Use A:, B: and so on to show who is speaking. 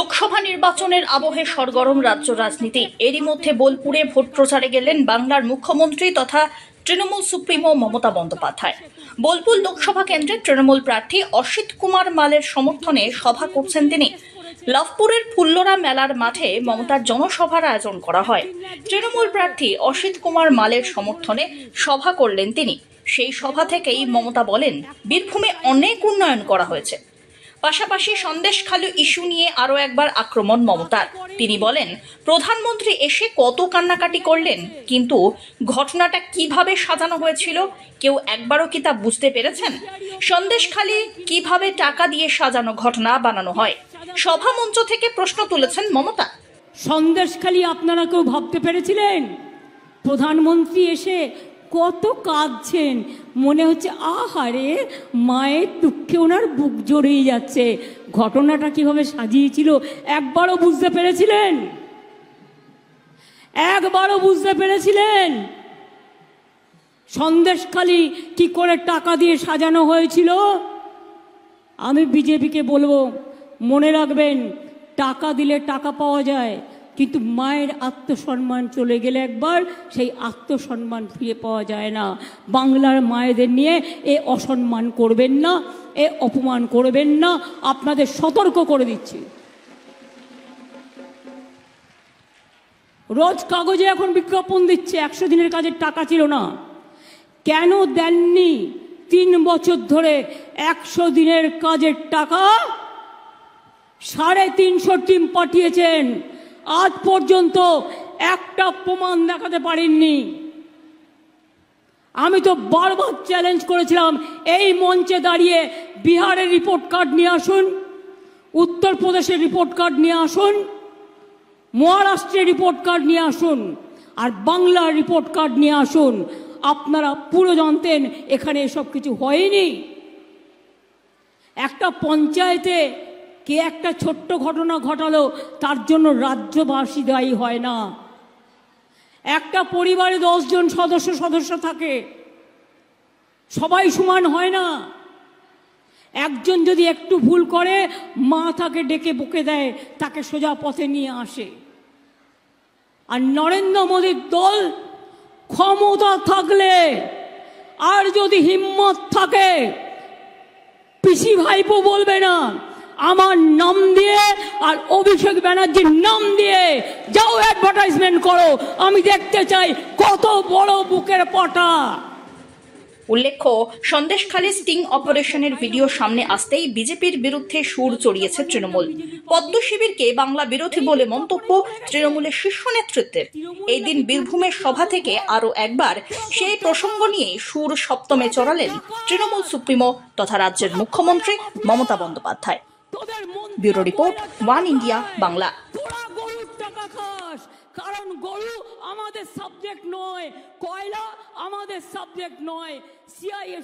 A: লোকসভা নির্বাচনের আবহে সরগরম রাজ্য রাজনীতি। এরই মধ্যে বোলপুরে ভোট প্রচারে গেলেন বাংলার মুখ্যমন্ত্রী তথা তৃণমূল সুপ্রিমো মমতা বন্দ্যোপাধ্যায়। বোলপুর লোকসভা কেন্দ্রের তৃণমূল প্রার্থী অসিত কুমার মালের সমর্থনে সভা করছেন তিনি। লাভপুরের ফুল্লরা মেলার মাঠে মমতার জনসভার আয়োজন করা হয়। তৃণমূল প্রার্থী অসিত কুমার মালের সমর্থনে সভা করলেন তিনি। সেই সভা থেকেই মমতা বলেন, বীরভূমে অনেক উন্নয়ন করা হয়েছে। পাশাপাশি সন্দেশখালু ইস্যু নিয়ে আরও একবার আক্রমণ মমতার। তিনি বলেন, প্রধানমন্ত্রী এসে কত কান্নাকাটি করলেন, কিন্তু ঘটনাটা কীভাবে সাজানো হয়েছিল, কেউ একবারও কি তা বুঝতে পেরেছেন? সন্দেশখালি কীভাবে টাকা দিয়ে সাজানো ঘটনা বানানো হয়? সভা মঞ্চ থেকে প্রশ্ন তুলেছেন মমতা।
B: সন্দেশখালি আপনারা কেউ ভাবতে পেরেছিলেন? প্রধানমন্ত্রী এসে কত কাঁদছেন। মনে হচ্ছে, আহারে, মায়ের দুঃখে ওনার বুক জড়িয়ে যাচ্ছে। ঘটনাটা কীভাবে সাজিয়েছিল, একবারও বুঝতে পেরেছিলেন? একবারও বুঝতে পেরেছিলেন? সন্দেশখালি কি করে টাকা দিয়ে সাজানো হয়েছিল? আমি বিজেপিকে বলব, মনে রাখবেন, টাকা দিলে টাকা পাওয়া যায় কিন্তু মায়ের আত্মসম্মান চলে গেলে একবার সেই আত্মসম্মান ফিরে পাওয়া যায় না। বাংলার মায়েদের নিয়ে এ অসম্মান করবেন না, এ অপমান করবেন না। আপনাদের সতর্ক করে দিচ্ছি। রোজ কাগজে এখন বিজ্ঞাপন দিচ্ছে, একশো দিনের কাজের টাকা ছিল না। কেন দেননি তিন বছর ধরে একশো দিনের কাজের টাকা? সাড়ে তিনশো টিম পাঠিয়েছেন। আজ পর্যন্ত একটা প্রমাণ দেখাতে পারেননি আমি তো বারবার চ্যালেঞ্জ করেছিলাম, এই মঞ্চে দাঁড়িয়ে বিহারের রিপোর্ট কার্ড নিয়ে আসুন, উত্তরপ্রদেশের রিপোর্ট কার্ড নিয়ে আসুন, মহারাষ্ট্রের রিপোর্ট কার্ড নিয়ে আসুন, আর বাংলার রিপোর্ট কার্ড নিয়ে আসুন। আপনারা পুরো জানতেন এখানে এসব কিছু হয়নি। একটা পঞ্চায়েতে কে একটা ছোট্ট ঘটনা ঘটালো, তার জন্য রাজ্যবাসী দায়ী হয় না। একটা পরিবারে দশজন সদস্য সদস্য থাকে, সবাই সমান হয় না। একজন যদি একটু ভুল করে, মা তাকে ডেকে বকে দেয়, তাকে সোজা পথে নিয়ে আসে। আর নরেন্দ্র মোদীর দল ক্ষমতা থাকলে, আর যদি হিম্মত থাকে, পিসি ভাইপো বলবে না আমার নাম দিয়ে আর অভিষেক ব্যানার্জির নাম দিয়ে যাও অ্যাডভার্টাইজমেন্ট করো। আমি দেখতে চাই কত বড় বুকের পটা।
A: উল্লেখ্য, সন্দেশখালী স্টিং অপারেশনের ভিডিও সামনে আসতেই বিজেপির বিরুদ্ধে সুর চড়িয়েছে তৃণমূল। পদ্ম শিবিরকে বাংলা বিরোধী বলে মন্তব্য তৃণমূলের শীর্ষ নেতৃত্বের। এই দিন বীরভূমের সভা থেকে আরও একবার সেই প্রসঙ্গ নিয়ে সুর সপ্তমে চড়ালেন তৃণমূল সুপ্রিমো তথা রাজ্যের মুখ্যমন্ত্রী Mamata Bandyopadhyay. Bureau report one India Bangla.
B: গরুর টাকা খাস কারণ গরু আমাদের সাবজেক্ট নয় কয়লা আমাদের সাবজেক্ট নয়। সিআইএ